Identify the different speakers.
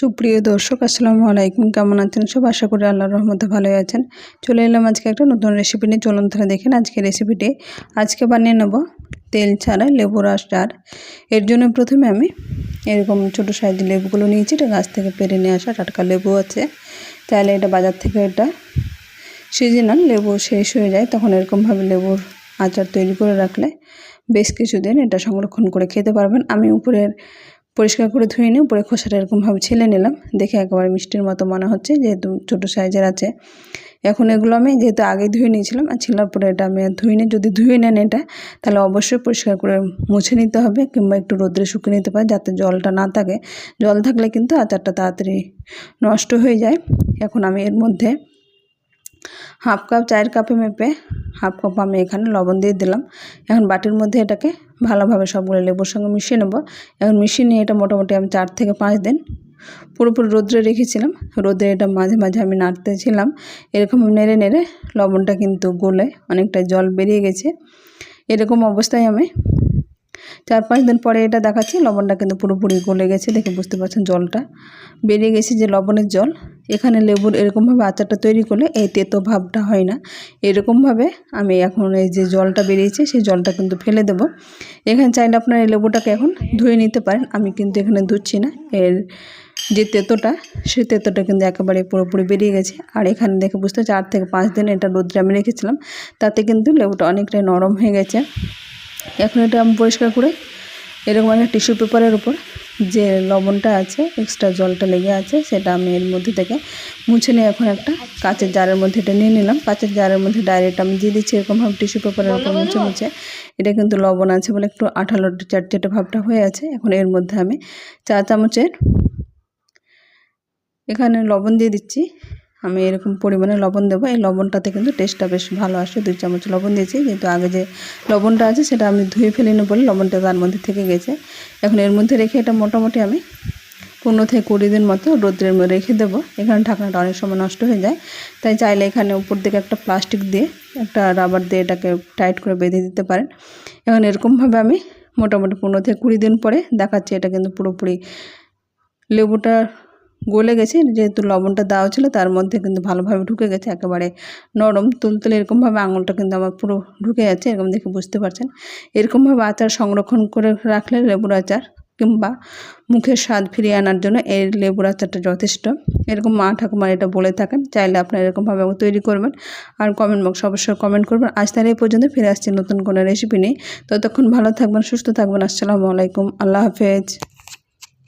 Speaker 1: সুপ্রিয় দর্শক, আসসালামু আলাইকুম। কেমন আছেন সব? আশা করি আল্লাহর রহমতে ভালোই আছেন। চলে এলাম আজকে একটা নতুন রেসিপি নিয়ে। চলুন তাহলে দেখেন আজকে রেসিপিটি আজকে বানিয়ে নেব তেল ছাড়া লেবু রস ডার এর জন্য প্রথমে আমি এরকম ছোটো সাইজের লেবুগুলো নিয়েছি। এটা গাছ থেকে পেরে নিয়ে আসা টাটকা লেবু আছে। তাহলে এটা বাজার থেকে এটা সিজনাল লেবু শেষ হয়ে যায়। তখন এরকমভাবে লেবুর আচার তৈরি করে রাখলে বেশ কিছুদিন এটা সংরক্ষণ করে খেতে পারবেন। আমি উপরের পরিষ্কার করে ধুয়ে নিয়ে উপরে খোসাটা এরকমভাবে ছেলে নিলাম। দেখে একেবারে মিষ্টির মতো মনে হচ্ছে, যেহেতু ছোটো সাইজের আছে। এখন এগুলো আমি যেহেতু আগে ধুয়ে নিয়েছিলাম, আর ছিলার পরে এটা আমি ধুয়ে নিই যদি ধুয়ে নেন এটা, তাহলে অবশ্যই পরিষ্কার করে মুছে নিতে হবে, কিংবা একটু রোদ্রে শুকিয়ে নিতে পারে, যাতে জলটা না থাকে। জল থাকলে কিন্তু আচারটা তাড়াতাড়ি নষ্ট হয়ে যায়। এখন আমি এর মধ্যে হাফ কাপ চায়ের কাপে মেপে হাফ কাপ আমি এখানে লবণ দিয়ে দিলাম। এখন বাটির মধ্যে এটাকে ভালোভাবে সবগুলো লেবুর সঙ্গে মিশিয়ে নেব। এখন মিশিয়ে নিয়ে এটা মোটামুটি আমি চার থেকে পাঁচ দিন পুরোপুরি রোদ্রে রেখেছিলাম। রোদ্রে এটা মাঝে মাঝে আমি নাড়তেছিলাম। এরকম নেড়ে নেড়ে লবণটা কিন্তু গলে অনেকটা জল বেরিয়ে গেছে। এরকম অবস্থায় আমি চার পাঁচ দিন পরে এটা দেখাচ্ছি। লবণটা কিন্তু পুরোপুরি গলে গেছে, দেখে বুঝতে পারছেন জলটা। বেরিয়ে গেছে যে লবণের জল। এখানে লেবুর এরকমভাবে আচারটা তৈরি করলে এই তেতো ভাবটা হয় না। এরকমভাবে আমি এখন এই যে জলটা বেরিয়েছে, সেই জলটা কিন্তু ফেলে দেব। এখানে চাইলে আপনার এই লেবুটাকে এখন ধুয়ে নিতে পারেন। আমি কিন্তু এখানে ধুচ্ছি না। এর যে তেতোটা, সেই তেতোটা কিন্তু একেবারে পুরোপুরি বেরিয়ে গেছে। আর এখানে দেখে বুঝতে চার থেকে পাঁচ দিন এটা রোদ্রে আমি রেখেছিলাম। তাতে কিন্তু লেবুটা অনেকটাই নরম হয়ে গেছে। এখন এটা আমি পরিষ্কার করে এরকম একটা টিস্যু পেপারের উপর যে লবণটা আছে এক্সট্রা জলটা লেগে আছে, সেটা আমি এর মধ্যে থেকে মুছে নিয়ে এখন একটা কাঁচের জারের মধ্যে এটা নিয়ে নিলাম। কাঁচের জারের মধ্যে ডাইরেক্ট আমি দিয়ে দিচ্ছি এরকমভাবে টিস্যু পেপারের উপর মুছে মুছে। এটা কিন্তু লবণ আছে বলে একটু আঠালো চারচেটে ভাবটা হয়ে আছে। এখন এর মধ্যে আমি চা চামচের এখানে লবণ দিয়ে দিচ্ছি। আমি এরকম পরিমাণে লবণ দেবো। এই লবণটাতে কিন্তু টেস্টটা বেশ ভালো আসে। দুই চামচ লবণ দিয়েছি যেহেতু আগে যে লবণটা আছে সেটা আমি ধুয়ে ফেলিনি বলে লবণটা তার মধ্যে থেকে গেছে। এখন এর মধ্যে রেখে এটা মোটামুটি আমি পনেরো থেকে কুড়ি দিন মতো রোদ্রের মধ্যে রেখে দেবো। এখানে ঢাকনাটা অনেক সময় নষ্ট হয়ে যায়। তাই চাইলে এখানে উপর দিকে একটা প্লাস্টিক দিয়ে একটা রাবার দিয়ে এটাকে টাইট করে বেঁধে দিতে পারেন। এখন এরকমভাবে আমি মোটামুটি পনেরো থেকে কুড়ি দিন পরে দেখাচ্ছি। এটা কিন্তু পুরোপুরি লেবুটা গলে গেছে, যেহেতু লবণটা দেওয়া ছিল তার মধ্যে কিন্তু ভালোভাবে ঢুকে গেছে, একেবারে নরম তুলতুলে এরকমভাবে আঙুলটা কিন্তু আমার পুরো ঢুকে যাচ্ছে, এরকম দেখে বুঝতে পারছেন। এরকমভাবে আচার সংরক্ষণ করে রাখলে লেবুর আচার কিংবা মুখের স্বাদ ফিরিয়ে আনার জন্য এই লেবুর আচারটা যথেষ্ট। এরকম মা ঠাকুমার এটা বলে থাকেন, চাইলে আপনারা এরকমভাবে তৈরি করবেন। আর কমেন্ট বক্স অবশ্যই কমেন্ট করবেন। আজ তাহলে এই পর্যন্ত ফিরে আসছি নতুন কোনো রেসিপি নেই ততক্ষণ ভালো থাকবেন, সুস্থ থাকবেন। আসসালামু আলাইকুম, আল্লাহ হাফেজ।